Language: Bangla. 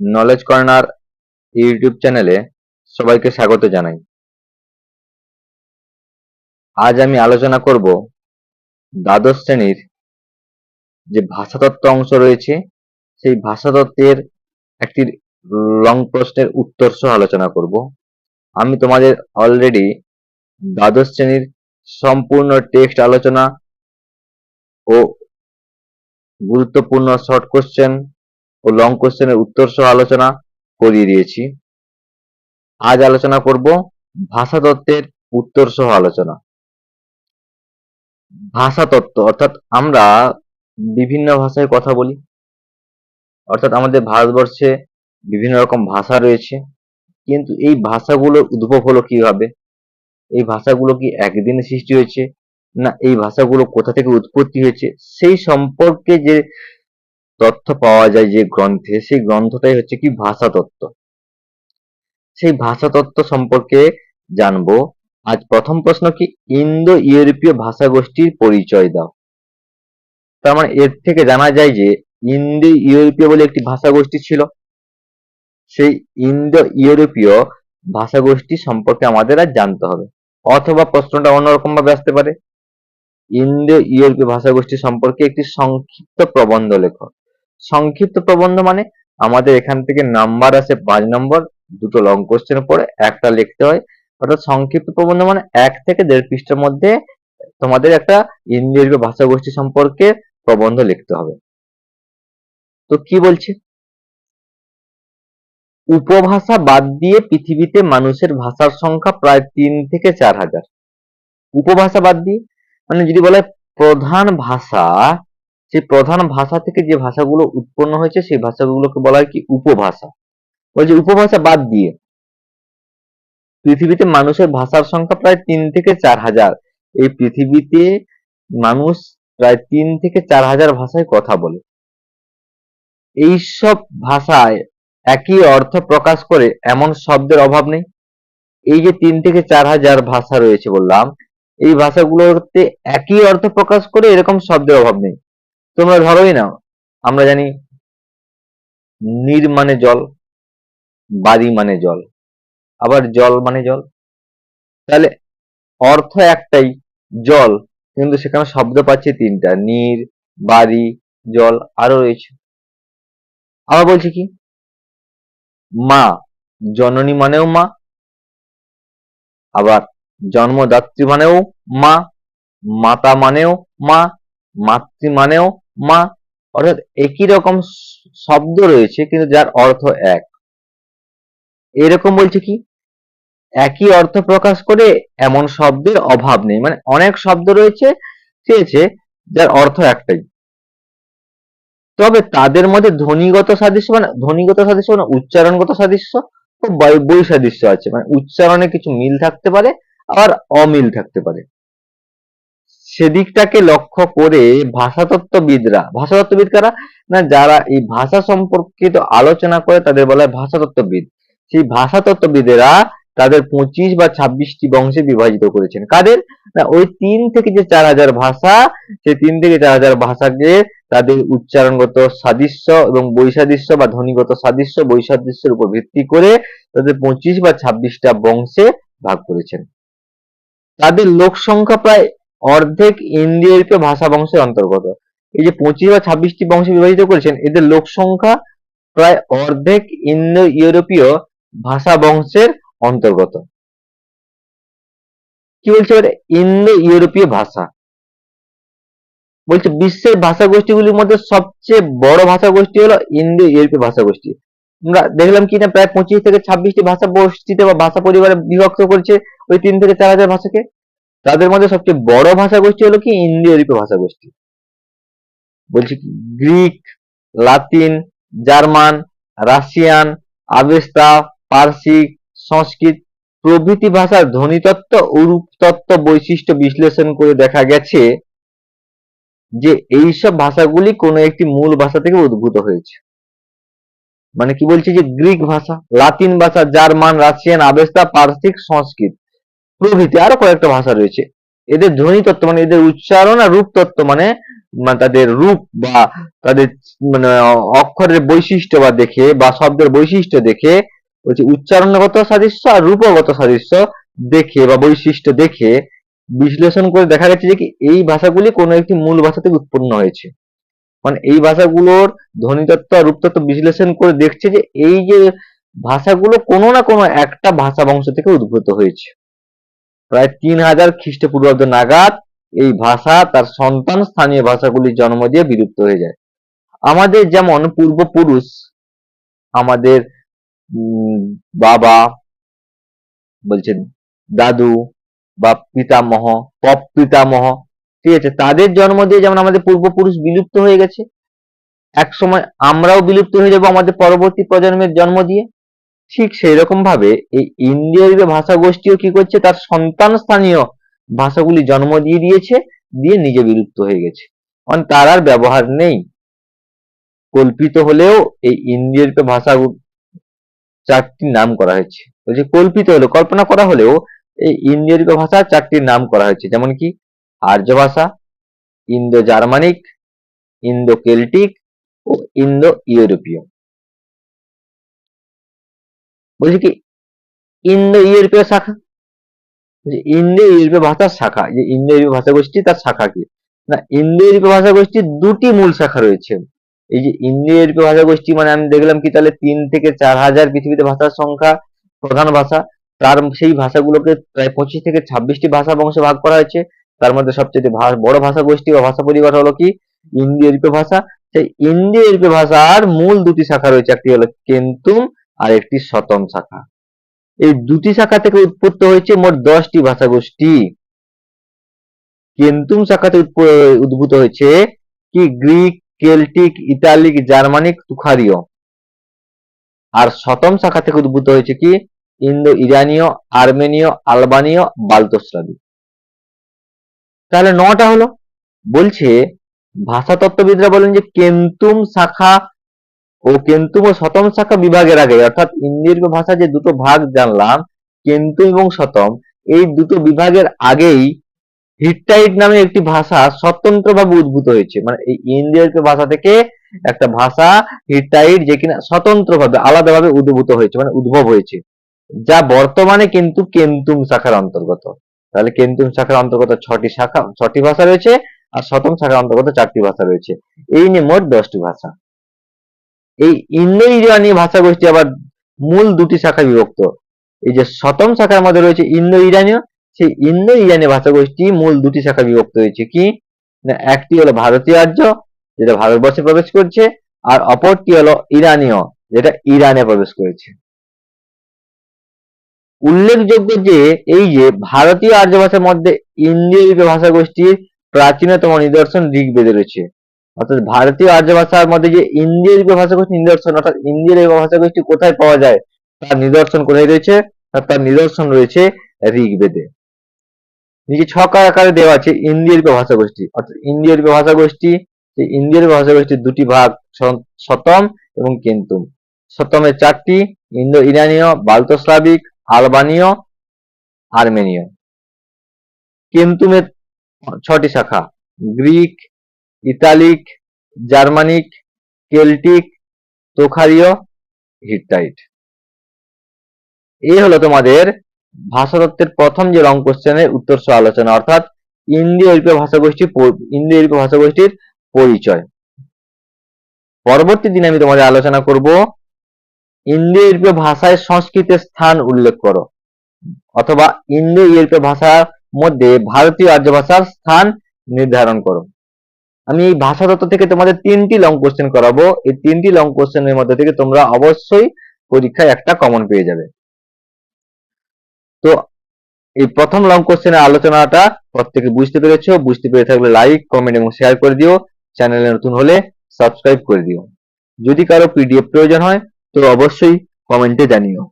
নলেজ কর্নার ইউটিউব চ্যানেলে সবাইকে স্বাগত জানাই। আজ আমি আলোচনা করব দ্বাদশ শ্রেণির যে ভাষাতত্ত্ব অংশ রয়েছে, সেই ভাষাতত্ত্বের একটি লং প্রশ্নের উত্তর সহ আলোচনা করব। আমি তোমাদের অলরেডি দ্বাদশ শ্রেণির সম্পূর্ণ টেক্সট আলোচনা ও গুরুত্বপূর্ণ শর্ট কোশ্চেন ও লং কোশ্চেনের উত্তর সহ আলোচনা করিয়ে দিয়েছি। আজ আলোচনা করব ভাষাতত্ত্বের উত্তর সহ আলোচনা। ভাষাতত্ত্ব অর্থাৎ আমরা বিভিন্ন ভাষায় কথা বলি, অর্থাৎ আমাদের ভারতবর্ষে বিভিন্ন রকম ভাষা রয়েছে, কিন্তু এই ভাষাগুলোর উদ্ভব হলো কীভাবে? এই ভাষাগুলো কি একদিনে সৃষ্টি হয়েছে, না এই ভাষাগুলো কোথা থেকে উৎপত্তি হয়েছে? সেই সম্পর্কে যে তথ্য পাওয়া যায় যে গ্রন্থে, সেই গ্রন্থটাই হচ্ছে কি ভাষাতত্ত্ব সেই ভাষাতত্ত্ব সম্পর্কে জানব। আজ প্রথম প্রশ্ন কি ইন্দো ইউরোপীয় ভাষাগোষ্ঠীর পরিচয় দাও। তার মানে এর থেকে জানা যায় যে ইন্দো ইউরোপীয় বলে একটি ভাষাগোষ্ঠী ছিল। সেই ইন্দো ইউরোপীয় ভাষাগোষ্ঠী সম্পর্কে আমাদের আজ জানতে হবে। অথবা প্রশ্নটা অন্যরকম ভাবে আসতে পারে। ইন্দো ইউরোপীয় ভাষাগোষ্ঠী সম্পর্কে একটি সংক্ষিপ্ত প্রবন্ধ লেখো। সংক্ষিপ্ত প্রবন্ধ মানে আমাদের এখান থেকে নাম্বার আছে পাঁচ নম্বর, দুটো লং কোশ্চেন পরে একটা লিখতে হয়। অর্থাৎ সংক্ষিপ্ত প্রবন্ধ মানে এক থেকে দেড় পৃষ্ঠার মধ্যে তোমাদের একটা ইন্দো ইউরোপীয় ভাষাগোষ্ঠী সম্পর্কে প্রবন্ধ লিখতে হবে। তো কি বলছে? উপভাষা বাদ দিয়ে পৃথিবীতে মানুষের ভাষার সংখ্যা প্রায় তিন থেকে চার হাজার। উপভাষা বাদ দিয়ে মানে যদি বলে প্রধান ভাষা সেই প্রধান ভাষা থেকে যে ভাষাগুলো উৎপন্ন হয়েছে, সেই ভাষাগুলোকে বলা হয় কি? উপভাষা। বলছে উপভাষা বাদ দিয়ে পৃথিবীতে মানুষের ভাষার সংখ্যা প্রায় তিন থেকে চার হাজার। এই পৃথিবীতে মানুষ প্রায় তিন থেকে চার হাজার ভাষায় কথা বলে। এইসব ভাষায় একই অর্থ প্রকাশ করে এমন শব্দের অভাব নেই। এই যে তিন থেকে চার হাজার ভাষা রয়েছে বললাম, এই ভাষাগুলোতে একই অর্থ প্রকাশ করে এরকম শব্দের অভাব নেই। তোমরা ধরোই না। আমরা জানি নির মানে জল বাড়ি মানে জল। আবার জল মানে জল? তাহলে অর্থ একটাই, জল। কিন্তু সেখানে শব্দ পাচ্ছে তিনটা, নীর বাড়ি জল আরও রয়েছে। আবার বলছি কি? মা, জননী মানেও মা, আবার জন্মদাত্রী মানেও মা, মাতা মানেও মা, মাতৃ মানেও মা, অর্থাৎ একই রকম শব্দ রয়েছে, কিন্তু যার অর্থ এক। এরকম বলছে কি? একই অর্থ প্রকাশ করে এমন শব্দের অভাব নেই। মানে অনেক শব্দ রয়েছে ঠিক আছে যার অর্থ একটাই। তবে তাদের মধ্যে ধ্বনিগত সাদৃশ্য মানে ধ্বনিগত সাদৃশ্য মানে উচ্চারণগত সাদৃশ্য ও বই সাদৃশ্য আছে। মানে উচ্চারণে কিছু মিল থাকতে পারে, আবার অমিল থাকতে পারে। সেদিকটাকে লক্ষ্য করে ভাষাতত্ত্ববিদরা, ভাষাতত্ত্ববিদ কারা? না, যারা এই ভাষা সম্পর্কিত আলোচনা করে তাদের বলা হয় ভাষাতত্ত্ববিদ। সেই ভাষাতত্ত্ববিদেরা তাদের পঁচিশ বা ছাব্বিশটি বংশে বিভাজিত করেছেন। কাদের? না, ওই তিন থেকে যে চার হাজার ভাষা, সেই তিন থেকে চার হাজার ভাষাকে তাদের উচ্চারণগত সাদৃশ্য এবং বৈসাদৃশ্য বা ধ্বনিগত সাদৃশ্য, বৈসাদৃশ্যের উপর ভিত্তি করে তাদের পঁচিশ বা ছাব্বিশটা বংশে ভাগ করেছেন। তাদের লোক সংখ্যা প্রায় অর্ধেক ইন্ডিয় ভাষা বংশের অন্তর্গত। এই যে পঁচিশ বা ছাব্বিশটি বংশে বিভাজিত করেছেন, এদের লোক সংখ্যা প্রায় অর্ধেক ইন্দো ইউরোপীয় ভাষা বংশের অন্তর্গত। কি বলছে ইন্দো ইউরোপীয় ভাষা। বলছে বিশ্বের ভাষা গোষ্ঠীগুলির মধ্যে সবচেয়ে বড় ভাষা গোষ্ঠী হলো ইন্দো ইউরোপীয় ভাষা গোষ্ঠী আমরা দেখলাম কি না প্রায় পঁচিশ থেকে ছাব্বিশটি ভাষা গোষ্ঠীতে বা ভাষা পরিবারে বিভক্ত করছে ওই তিন থেকে চার হাজার ভাষাকে। তাদের মধ্যে সবচেয়ে বড় ভাষা গোষ্ঠী হলো কি? ইন্দো ইউরোপীয় ভাষা গোষ্ঠী বলছি গ্রিক, লাতিন, জার্মান, রাশিয়ান, আবেস্তা পার্সিক সংস্কৃত প্রভৃতি ভাষার ধ্বনিতত্ত্ব ও রূপতত্ত্ব বৈশিষ্ট্য বিশ্লেষণ করে দেখা গেছে যে এইসব ভাষাগুলি কোনো একটি মূল ভাষা থেকে উদ্ভূত হয়েছে। মানে কি বলছে যে গ্রিক ভাষা, লাতিন ভাষা, জার্মান, রাশিয়ান, আবেস্তা, পার্সিক, সংস্কৃত। প্রভৃতি আরও কয়েকটা ভাষা রয়েছে। এদের ধ্বনি তত্ত্ব মানে এদের উচ্চারণ আর রূপ তত্ত্ব মানে মানে তাদের রূপ বা তাদের মানে অক্ষরের বৈশিষ্ট্য বা দেখে বা শব্দের বৈশিষ্ট্য দেখে হচ্ছে উচ্চারণগত সাদৃশ্য আর রূপগত সাদৃশ্য দেখে বা বৈশিষ্ট্য দেখে বিশ্লেষণ করে দেখা গেছে যে কি এই ভাষাগুলি কোনো একটি মূল ভাষা থেকে উৎপন্ন হয়েছে। মানে এই ভাষাগুলোর ধ্বনিতত্ত্ব আর রূপতত্ত্ব বিশ্লেষণ করে দেখছে যে এই যে ভাষাগুলো কোনো না কোনো একটা ভাষা বংশ থেকে উদ্ভূত হয়েছে। প্রায় তিন হাজার খ্রিস্টপূর্বাব্দ নাগাদ এই ভাষা তার সন্তান স্থানীয় ভাষাগুলির জন্ম দিয়ে বিলুপ্ত হয়ে যায়। আমাদের যেমন পূর্বপুরুষ, আমাদের বাবা বলছেন দাদু বা পিতামহ পপ পিতামহ ঠিক আছে, তাদের জন্ম দিয়ে যেমন আমাদের পূর্বপুরুষ বিলুপ্ত হয়ে গেছে এক সময় আমরাও বিলুপ্ত হয়ে যাব আমাদের পরবর্তী প্রজন্মের জন্ম দিয়ে। ঠিক সেই রকম ভাবে এই ইন্ডিয়ার ভাষা গোষ্ঠীও কি করছে, তার সন্তান স্থানীয় ভাষাগুলি জন্ম দিয়ে দিয়েছে, দিয়ে নিজে বিলুপ্ত হয়ে গেছে। কারণ তার আর ব্যবহার নেই। কল্পিত হলেও এই ইন্ডিয়ার ভাষা চারটি নাম করা হয়েছে। বলছে কল্পিত হলো কল্পনা করা হলেও এই ইন্ডিয়ার ভাষা চারটির নাম করা হয়েছে। যেমন কি, আর্য ভাষা, ইন্দো জার্মানিক, ইন্দো কেল্টিক ও ইন্দো ইউরোপীয়। বলছি কি, ইন্দো ইউরোপীয় শাখা? ইন্দো ইউরোপীয় ভাষার শাখা। যে ইন্দো ইউরোপীয় ভাষা গোষ্ঠী তার শাখা কি? না, ইন্দো ইউরোপীয় ভাষা গোষ্ঠীর দুটি মূল শাখা রয়েছে। এই যে ইন্দো ইউরোপীয় ভাষা গোষ্ঠী মানে আমি দেখলাম কি, তাহলে তিন থেকে চার হাজার পৃথিবীতে ভাষার সংখ্যা, প্রধান ভাষা। তার সেই ভাষাগুলোকে প্রায় পঁচিশ থেকে ছাব্বিশটি ভাষা বংশে ভাগ করা হয়েছে। তার মধ্যে সবচেয়ে বড় ভাষা গোষ্ঠী বা ভাষা পরিবার হলো কি, ইন্দো ইউরোপীয় ভাষা। সেই ইন্দো ইউরোপীয় ভাষার মূল দুটি শাখা রয়েছে। একটি হলো কেন্তুম আর একটি শতম শাখা। এই দুটি শাখা থেকে উৎপত্ত হয়েছে মোট দশটি ভাষা গোষ্ঠী কেন্তুম শাখাতে উদ্ভূত হয়েছে কি গ্রিক, কেল্টিক, ইতালিক, জার্মানিক, তুখারীয়। আর শতম শাখা থেকে উদ্ভূত হয়েছে কি ইন্দো ইরানীয় আর্মেনীয়, আলবানীয় বাল্তস্লাভি তাহলে নটা হলো। বলছে ভাষাতত্ত্ববিদরা বলেন যে কেন্তুম শাখা ও কেন্তুম ও শতম শাখা বিভাগের আগে, অর্থাৎ ইন্দির্ঘ ভাষা যে দুটো ভাগ জানলাম, কেন্তু এবং শতম এই দুটো বিভাগের আগেই হিটটাইট নামে একটি ভাষা স্বতন্ত্রভাবে উদ্ভূত হয়েছে। মানে এই ইন্ডিয়ার ভাষা থেকে একটা ভাষা হিটটাইট যে কিনা স্বতন্ত্রভাবে, আলাদাভাবে উদ্ভূত হয়েছে মানে উদ্ভব হয়েছে। যা বর্তমানে কিন্তু কেন্তুম শাখার অন্তর্গত। তাহলে কেন্তুম শাখার অন্তর্গত ছটি শাখা, ছটি ভাষা রয়েছে, আর শতম শাখার অন্তর্গত চারটি ভাষা রয়েছে। এই নিয়ে মোট দশটি ভাষা। এই ইন্দো ইরানি ভাষা গোষ্ঠী আবার মূল দুটি শাখায় বিভক্ত। এই যে শতম শাখার মধ্যে রয়েছে ইন্দো ইরানীয় সেই ইন্দো ইরানি ভাষা গোষ্ঠী মূল দুটি শাখায় বিভক্ত হয়েছে কি? না, একটি হলো ভারতীয় আর্য যেটা ভারতবর্ষে প্রবেশ করছে, আর অপরটি হলো ইরানীয়, যেটা ইরানে প্রবেশ করেছে। উল্লেখযোগ্য যে, এই যে ভারতীয় আর্য ভাষার মধ্যে ইন্দীয় ভাষা গোষ্ঠীর প্রাচীনতম নিদর্শন ঋগ্বেদে রয়েছে। অর্থাৎ ভারতীয় আর্য ভাষার মধ্যে যে ইন্ডিয় ভাষা গোষ্ঠী নিদর্শন, অর্থাৎ ইন্ডিয় ভাষা গোষ্ঠী কোথায় পাওয়া যায়, তার নিদর্শন কোথায় রয়েছে? তার নিদর্শন রয়েছে ঋগ্বেদে। নিচে ছক আকারে দেওয়া আছে ইন্ডিয় ভাষা গোষ্ঠী, অর্থাৎ ইন্ডিয় ভাষা গোষ্ঠী এই ইন্ডিয় ভাষা গোষ্ঠীর দুটি ভাগ শতম এবং কেন্তুম। শতমের চারটি ইন্দো ইরানীয় বাল্তস্লাভিক, আলবানীয়, আর্মেনীয়। কেন্তুমের ছটি শাখা, গ্রিক ইতালিক, জার্মানিক, কেল্টিক তোখারীয় হিটটাইট। এই হলো তোমাদের ভাষাতত্ত্বের প্রথম যে লং কোশ্চেনের উত্তর সহ আলোচনা, অর্থাৎ ইন্দো ইউরোপীয় ভাষাগোষ্ঠী ইন্দো ইউরোপীয় ভাষাগোষ্ঠীর পরিচয়। পরবর্তী দিনে আমি তোমাদের আলোচনা করব ইন্দো ইউরোপীয় ভাষায় সংস্কৃতের স্থান উল্লেখ করো, অথবা ইন্দো ইউরোপীয় ভাষার মধ্যে ভারতীয় আর্য ভাষার স্থান নির্ধারণ করো। আমি এই ভাষাতত্ত্ব থেকে তোমাদের তিনটি লং কোশ্চেন করাবো। এই তিনটি লং কোশ্চেনের মধ্যে থেকে তোমরা অবশ্যই পরীক্ষায় একটা কমন পেয়ে যাবে। তো এই প্রথম লং কোশ্চেনের আলোচনাটা প্রত্যেকে বুঝতে পেরেছ। বুঝতে পেরে থাকলে লাইক কমেন্ট এবং শেয়ার করে দিও। চ্যানেলে নতুন হলে সাবস্ক্রাইব করে দিও। যদি কারও পিডিএফ প্রয়োজন হয়, তো অবশ্যই কমেন্টে জানিও।